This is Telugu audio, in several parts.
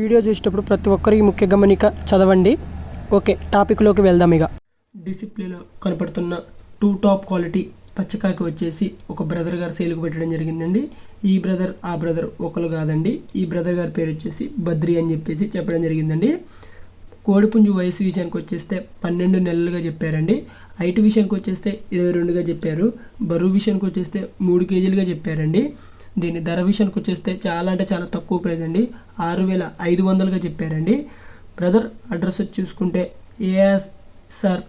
వీడియో చూసేటప్పుడు ప్రతి ఒక్కరికి ముఖ్య గమనిక చదవండి. ఓకే టాపిక్లోకి వెళ్దాం ఇక. డిసిప్లిన్లో కనపడుతున్న టూ టాప్ క్వాలిటీ పచ్చకాకి వచ్చేసి ఒక బ్రదర్ గారు సేలుకు పెట్టడం జరిగిందండి. ఈ బ్రదర్ ఆ బ్రదర్ ఒకరు కాదండి. ఈ బ్రదర్ గారి పేరు వచ్చేసి బద్రి అని చెప్పేసి చెప్పడం జరిగిందండి. కోడిపుంజు వయసు విషయానికి వచ్చేస్తే పన్నెండు నెలలుగా చెప్పారండి. హైట్ విషయానికి వచ్చేస్తే ఇరవై రెండుగా చెప్పారు. బరువు విషయానికి వచ్చేస్తే మూడు కేజీలుగా చెప్పారండి. దీని ధర విషయానికి వచ్చేస్తే చాలా అంటే చాలా తక్కువ ప్రైస్ అండి. ఆరు వేల ఐదు వందలుగా చెప్పారండి. బ్రదర్ అడ్రస్ వచ్చి చూసుకుంటే ఏఎస్ సార్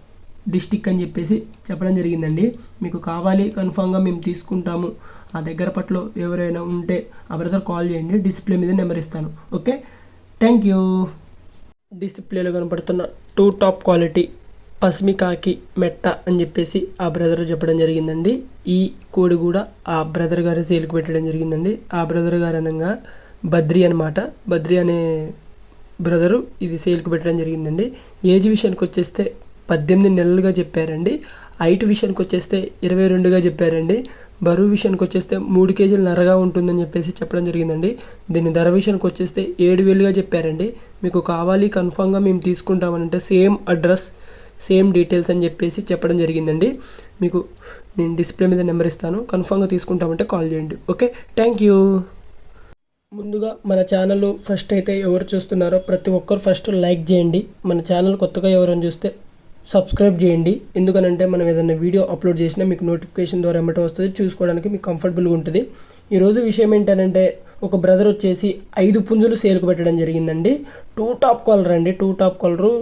డిస్టిక్ అని చెప్పేసి చెప్పడం జరిగిందండి. మీకు కావాలి కన్ఫామ్గా మేము తీసుకుంటాము. ఆ దగ్గర పట్ల ఎవరైనా ఉంటే ఆ బ్రదర్ కాల్ చేయండి. డిస్ప్లే మీద నెంబర్ ఇస్తాను. ఓకే థ్యాంక్ యూ డిస్ప్లేలో కనపడుతున్న టూ టాప్ క్వాలిటీ పసిమికాకి మెట్ట అని చెప్పేసి ఆ బ్రదర్ చెప్పడం జరిగిందండి. ఈ కోడి కూడా ఆ బ్రదర్ గారి సేల్కి పెట్టడం జరిగిందండి. ఆ బ్రదర్ గారు అనగా బద్రి అనమాట బద్రి అనే బ్రదరు ఇది సేల్కి పెట్టడం జరిగిందండి. ఏజ్ విషయానికి వచ్చేస్తే పద్దెనిమిది నెలలుగా చెప్పారండి. హైట్ విషయానికి వచ్చేస్తే ఇరవై రెండుగా చెప్పారండి. బరువు విషయానికి వచ్చేస్తే మూడు కేజీలు నరగా ఉంటుందని చెప్పేసి చెప్పడం జరిగిందండి. దీని ధర విషయానికి వచ్చేస్తే ఏడు వేలుగా చెప్పారండి. మీకు కావాలి కన్ఫామ్గా మేము తీసుకుంటామనంటే సేమ్ అడ్రస్ సేమ్ డీటెయిల్స్ అని చెప్పేసి చెప్పడం జరిగిందండి. మీకు నేను డిస్ప్లే మీద నెంబర్ ఇస్తాను. కన్ఫామ్గా తీసుకుంటామంటే కాల్ చేయండి. ఓకే? Thank you. ముందుగా మన ఛానల్ ఫస్ట్ అయితే ఎవరు చూస్తున్నారో ప్రతి ఒక్కరు ఫస్ట్ లైక్ చేయండి. మన ఛానల్ కొత్తగా ఎవరైనా చూస్తే సబ్స్క్రైబ్ చేయండి. ఎందుకనంటే మనం ఏదైనా వీడియో అప్లోడ్ చేసినా మీకు నోటిఫికేషన్ ద్వారా ఎమ్మట వస్తుంది. చూసుకోవడానికి మీకు కంఫర్టబుల్గా ఉంటుంది. ఈరోజు విషయం ఏంటంటే ఒక బ్రదర్ వచ్చేసి ఐదు పుంజులు సేల్కు పెట్టడం జరిగిందండి. టూ టాప్ కాలర్ అండి. Two top collar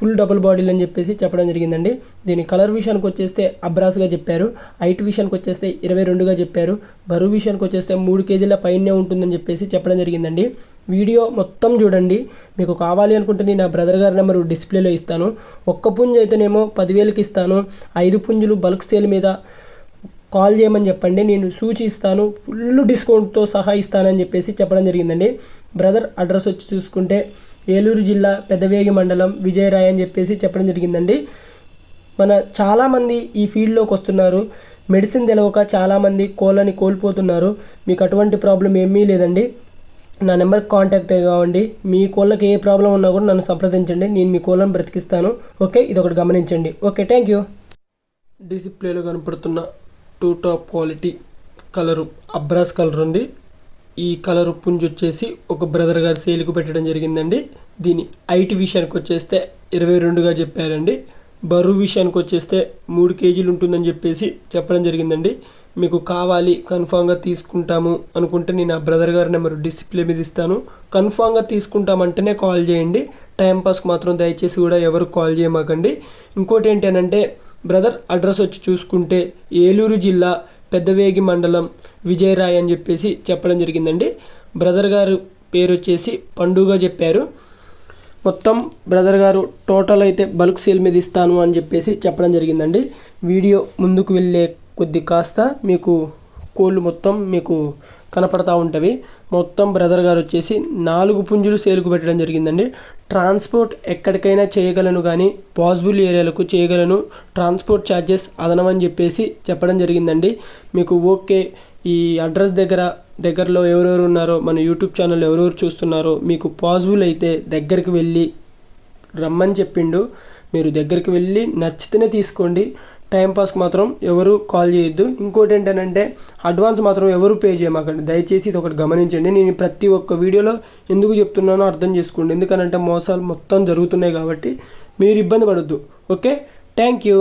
full double బాడీలు అని చెప్పేసి చెప్పడం జరిగిందండి. దీని కలర్ విషయానికి వచ్చేస్తే అబ్రాస్గా చెప్పారు. హైట్ విషయానికి వచ్చేస్తే ఇరవై రెండుగా చెప్పారు. బరువు విషయానికి వచ్చేస్తే మూడు కేజీల పైనే ఉంటుందని చెప్పేసి చెప్పడం జరిగిందండి. వీడియో మొత్తం చూడండి. మీకు కావాలి అనుకుంటే నేను నా బ్రదర్ గారి నెంబరు డిస్ప్లేలో ఇస్తాను. ఒక్క పుంజు అయితేనేమో పదివేలకి ఇస్తాను. ఐదు పుంజులు బల్క్ సేల్ మీద కాల్ చేయమని చెప్పండి. నేను సూచిస్తాను ఫుల్ డిస్కౌంట్తో సహా ఇస్తానని చెప్పేసి చెప్పడం జరిగిందండి. బ్రదర్ అడ్రస్ వచ్చి చూసుకుంటే ఏలూరు జిల్లా పెద్దవేగి మండలం విజయరాయ్ అని చెప్పేసి చెప్పడం జరిగిందండి. మన చాలామంది ఈ ఫీల్డ్లోకి వస్తున్నారు. మెడిసిన్ తెలవక చాలామంది కోళ్ళని కోల్పోతున్నారు. మీకు అటువంటి ప్రాబ్లం ఏమీ లేదండి. నా నెంబర్ కాంటాక్ట్ కావండి. మీ కోళ్ళకి ఏ ప్రాబ్లం ఉన్నా కూడా నన్ను సంప్రదించండి. నేను మీ కోళ్ళని బ్రతికిస్తాను. ఓకే ఇది ఒకటి గమనించండి. Okay thank you. డిసిప్లేలో కనపడుతున్న టూ టాప్ క్వాలిటీ కలరు అబ్రాస్ కలర్ ఉంది. ఈ కలర్ పుంజ్ వచ్చేసి ఒక బ్రదర్ గారు సేల్కు పెట్టడం జరిగిందండి. దీని హైట్ విషయానికి వచ్చేస్తే ఇరవై రెండుగా చెప్పారండి. బరువు విషయానికి వచ్చేస్తే మూడు కేజీలు ఉంటుందని చెప్పేసి చెప్పడం జరిగిందండి. మీకు కావాలి కన్ఫామ్గా తీసుకుంటాము అనుకుంటే నేను ఆ బ్రదర్ గారి నెంబర్ డిస్ప్లే మీద ఇస్తాను. కన్ఫామ్గా తీసుకుంటామంటేనే కాల్ చేయండి. టైంపాస్కి మాత్రం దయచేసి కూడా ఎవరు కాల్ చేయమాకండి. ఇంకోటి ఏంటంటే బ్రదర్ అడ్రస్ వచ్చి చూసుకుంటే ఏలూరు జిల్లా పెద్దవేగి మండలం విజయరాయ్ అని చెప్పేసి చెప్పడం జరిగిందండి. బ్రదర్ గారు పేరు వచ్చేసి పండుగ చెప్పారు. మొత్తం బ్రదర్ గారు టోటల్ అయితే బల్క్ సేల్ మీద ఇస్తాను అని చెప్పేసి చెప్పడం జరిగిందండి. వీడియో ముందుకు వెళ్ళే కొద్ది కాస్త మీకు కోళ్ళు మొత్తం మీకు కనపడతా ఉంటవి. మొత్తం బ్రదర్ గారు వచ్చేసి నాలుగు పుంజులు సేలుకు పెట్టడం జరిగిందండి. ట్రాన్స్పోర్ట్ ఎక్కడికైనా చేయగలను కానీ పాసిబుల్ ఏరియాలకు చేయగలను. ట్రాన్స్పోర్ట్ ఛార్జెస్ అదనమని చెప్పేసి చెప్పడం జరిగిందండి. మీకు ఓకే ఈ అడ్రస్ దగ్గర దగ్గరలో ఎవరెవరు ఉన్నారో మన యూట్యూబ్ ఛానల్ ఎవరెవరు చూస్తున్నారో మీకు పాసిబుల్ అయితే దగ్గరికి వెళ్ళి రమ్మని చెప్పిండు. మీరు దగ్గరికి వెళ్ళి నచ్చితేనే తీసుకోండి. టైంపాస్కి మాత్రం ఎవరు కాల్ చేయొద్దు. ఇంకోటి ఏంటంటే అడ్వాన్స్ మాత్రం ఎవరు పే చేయమాకండి. దయచేసి ఇది ఒకటి గమనించండి. నేను ప్రతి ఒక్క వీడియోలో ఎందుకు చెప్తున్నానో అర్థం చేసుకోండి. ఎందుకనంటే మోసాలు మొత్తం జరుగుతున్నాయి కాబట్టి మీరు ఇబ్బంది పడద్దు. ఓకే? Thank you.